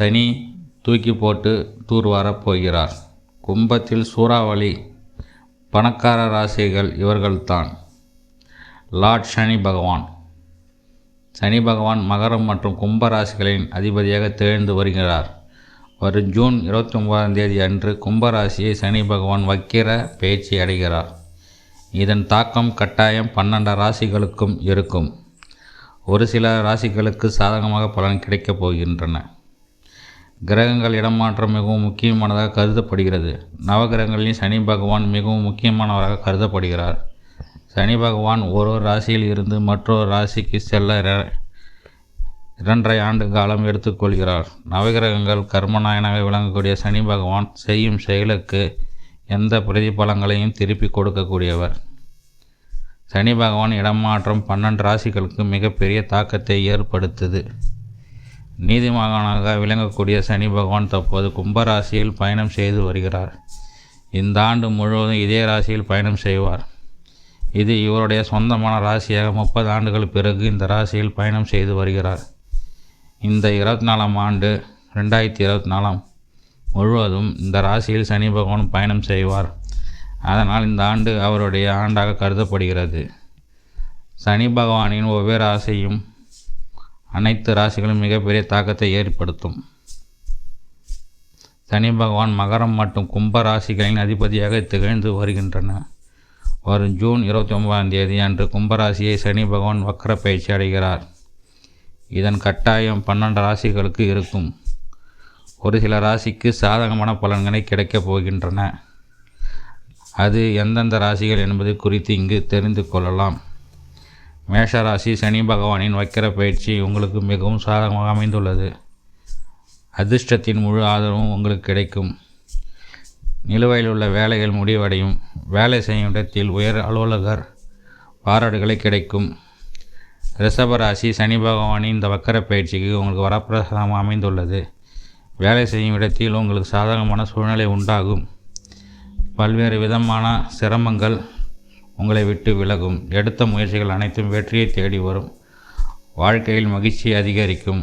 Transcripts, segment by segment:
சனி தூக்கி போட்டு தூர்வாரப் போகிறார். கும்பத்தில் சூறாவளி பணக்கார ராசிகள் இவர்கள்தான். லார்ட் சனி பகவான். சனி பகவான் மகரம் மற்றும் கும்ப ராசிகளின் அதிபதியாக திகழ்ந்து வருகிறார். வரும் ஜூன் இருபத்தி ஒன்பதாம் தேதி அன்று கும்பராசியை சனி பகவான் வக்கிர பயிற்சி அடைகிறார். இதன் தாக்கம் கட்டாயம் பன்னெண்டு ராசிகளுக்கும் இருக்கும். ஒரு சில ராசிகளுக்கு சாதகமாக பலன் கிடைக்கப் போகின்றன. கிரகங்கள் இடமாற்றம் மிகவும் முக்கியமானதாக கருதப்படுகிறது. நவகிரகங்களில் சனி பகவான் மிகவும் முக்கியமானவராக கருதப்படுகிறார். சனி பகவான் ஒரு ராசியில் இருந்து மற்றொரு ராசிக்கு செல்ல இரண்டரை ஆண்டு காலம் எடுத்துக்கொள்கிறார். நவகிரகங்கள் கர்மநாயனாக விளங்கக்கூடிய சனி பகவான் செய்யும் செயலுக்கு எந்த பிரதிபலங்களையும் திருப்பி கொடுக்கக்கூடியவர். சனி பகவான் இடமாற்றம் பன்னெண்டு ராசிகளுக்கு மிகப்பெரிய தாக்கத்தை ஏற்படுத்துது. நீதிமகனாக விளங்கக்கூடிய சனி பகவான் தற்போது கும்பராசியில் பயணம் செய்து வருகிறார். இந்த ஆண்டு முழுவதும் இதே ராசியில் பயணம் செய்வார். இது இவருடைய சொந்தமான ராசியாக முப்பது ஆண்டுகள் பிறகு இந்த ராசியில் பயணம் செய்து வருகிறார். இந்த இருபத்தி நாலாம் ஆண்டு ரெண்டாயிரத்தி இருபத்தி நாலாம் முழுவதும் இந்த ராசியில் சனி பகவான் பயணம் செய்வார். அதனால் இந்த ஆண்டு அவருடைய ஆண்டாக கருதப்படுகிறது. சனி பகவானின் ஒவ்வொரு ஆசையும் அனைத்து ராசிகளும் மிகப்பெரிய தாக்கத்தை ஏற்படுத்தும். சனி பகவான் மகரம் மற்றும் கும்ப ராசிகளின் அதிபதியாக திகழ்ந்து வருகின்றன. வரும் ஜூன் இருபத்தி ஒன்பதாம் தேதி அன்று கும்பராசியை சனி பகவான் வக்கர பயிற்சி அடைகிறார். இதன் கட்டாயம் பன்னெண்டு ராசிகளுக்கு இருக்கும். ஒரு சில ராசிக்கு சாதகமான பலன்களை கிடைக்கப் போகின்றன. அது எந்தெந்த ராசிகள் என்பது குறித்து இங்கு தெரிந்து கொள்ளலாம். மேஷ ராசி சனி பகவானின் வக்கிர பயிற்சி உங்களுக்கு மிகவும் சாதகமாக அமைந்துள்ளது. அதிர்ஷ்டத்தின் முழு ஆதரவும் உங்களுக்கு கிடைக்கும். நிலுவையில் உள்ள வேலைகள் முடிவடையும். வேலை செய்யும் இடத்தில் உயர் அலுவலகர் பாராட்டுகளை கிடைக்கும். ரிஷபராசி சனி பகவானின் இந்த வக்கர பயிற்சிக்கு உங்களுக்கு வரப்பிரசாதமாக அமைந்துள்ளது. வேலை செய்யும் இடத்தில் உங்களுக்கு சாதகமான சூழ்நிலை உண்டாகும். பல்வேறு விதமான சிரமங்கள் உங்களை விட்டு விலகும். எடுத்த முயற்சிகள் அனைத்தும் வெற்றியை தேடி வரும். வாழ்க்கையில் மகிழ்ச்சி அதிகரிக்கும்.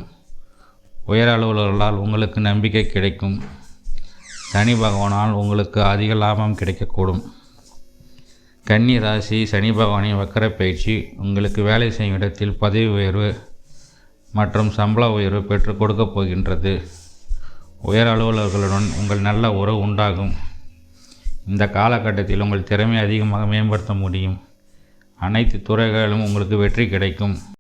உயர் அலுவலர்களால் உங்களுக்கு நம்பிக்கை கிடைக்கும். சனி பகவானால் உங்களுக்கு அதிக லாபம் கிடைக்கக்கூடும். கன்னி ராசி சனி பகவானின் வக்கர பயிற்சி உங்களுக்கு வேலை செய்யும் இடத்தில் பதவி உயர்வு மற்றும் சம்பள உயர்வு பெற்றுக் கொடுக்கப் போகின்றது. உயர் அலுவலர்களுடன் உங்கள் நல்ல உறவு உண்டாகும். இந்த காலகட்டத்தில் உங்கள் திறமை அதிகமாக மேம்படுத்த முடியும். அனைத்து துறைகளிலும் உங்களுக்கு வெற்றி கிடைக்கும்.